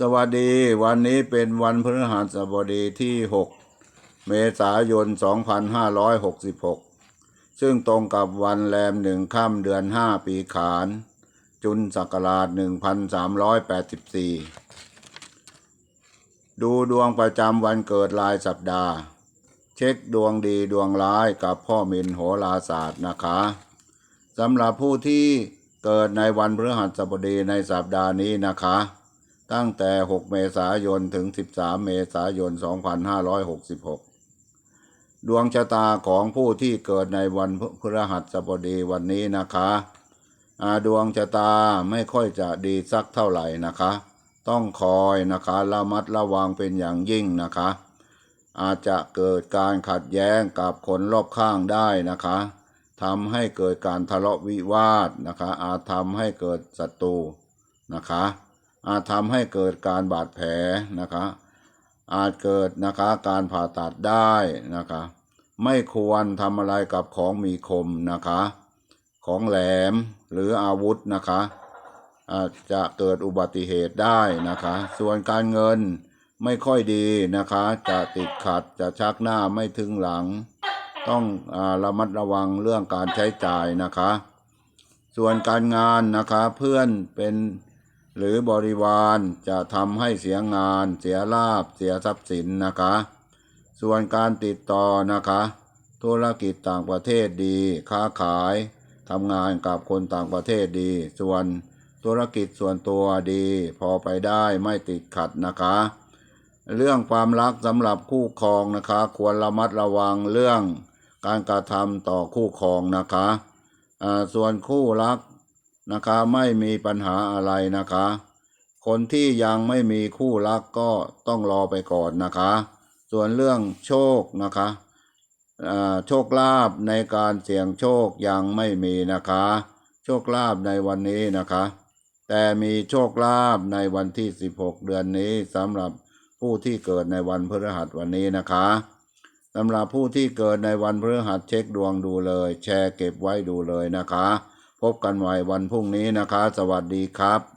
สวัสดีวันนี้เป็นวันพฤหัสบดีที่ 6 เมษายน 2566 ซึ่งตรงกับวันแรมหนึ่งค่ำเดือน 5 ปีขาน จุนศักราช 1384 ดูดวงประจำวันเกิดรายสัปดาห์ เช็คดวงดีดวงร้ายกับพ่อมินโหราศาสตร์นะคะสำหรับผู้ที่เกิดในวันพฤหัสบดีในสัปดาห์นี้นะคะ ตั้งแต่ 6 เมษายน ถึง 13 เมษายน 2566 ดวงชะตาของผู้ที่เกิดในวันพฤหัสบดีวันนี้นะคะอาดวงชะตาไม่ค่อยจะดีสักเท่าไหร่นะคะ ต้องคอยนะคะระมัดระวังเป็นอย่างยิ่งนะคะ อาจจะเกิดการขัดแย้งกับคนรอบข้างได้นะคะทำให้เกิดการทะเลาะวิวาทนะคะ อาจทำให้เกิดศัตรูนะคะ อาจทำให้เกิดการบาดแผลนะคะ อาจเกิดนะคะการผ่าตัดได้นะคะ ไม่ควรทำอะไรกับของมีคมนะคะ ของแหลมหรืออาวุธนะคะอาจจะเกิดอุบัติเหตุได้นะคะ ส่วนการเงินไม่ค่อยดีนะคะ จะติดขัดจะชักหน้าไม่ถึงหลัง ต้องอระมัดระวังเรื่องการใช้จ่ายนะคะ ส่วนการงานนะคะเพื่อนเป็น หรือบริวารจะทำให้เสียงาน เสียลาบเสียทรัพย์สินนะคะ ส่วนการติดต่อนะคะ ธุรกิจต่างประเทศดี ค้าขายทำงานกับคนต่างประเทศดี ส่วนธุรกิจส่วนตัวดี พอไปได้ไม่ติดขัดนะคะ เรื่องความรักสำหรับคู่ครองนะคะ ควรระมัดระวังเรื่องการกระทำต่อคู่ครองนะคะอ่าส่วนคู่รัก นะคะไม่มีปัญหาอะไรนะคะ คนที่ยังไม่มีคู่รักก็ต้องรอไปก่อนนะคะ ส่วนเรื่องโชคนะคะอ่าโชคลาภในการเสี่ยงโชคยังไม่มีนะคะ โชคลาภในวันนี้นะคะ แต่มีโชคลาภในวันที่ 16 เดือนนี้สำหรับผู้ที่เกิดในวันพฤหัสวันนี้นะคะสำหรับผู้ที่เกิดในวันพฤหัสเช็คดวงดูเลย แชร์เก็บไว้ดูเลยนะคะ พบกันใหม่วันพรุ่งนี้นะคะ สวัสดีครับ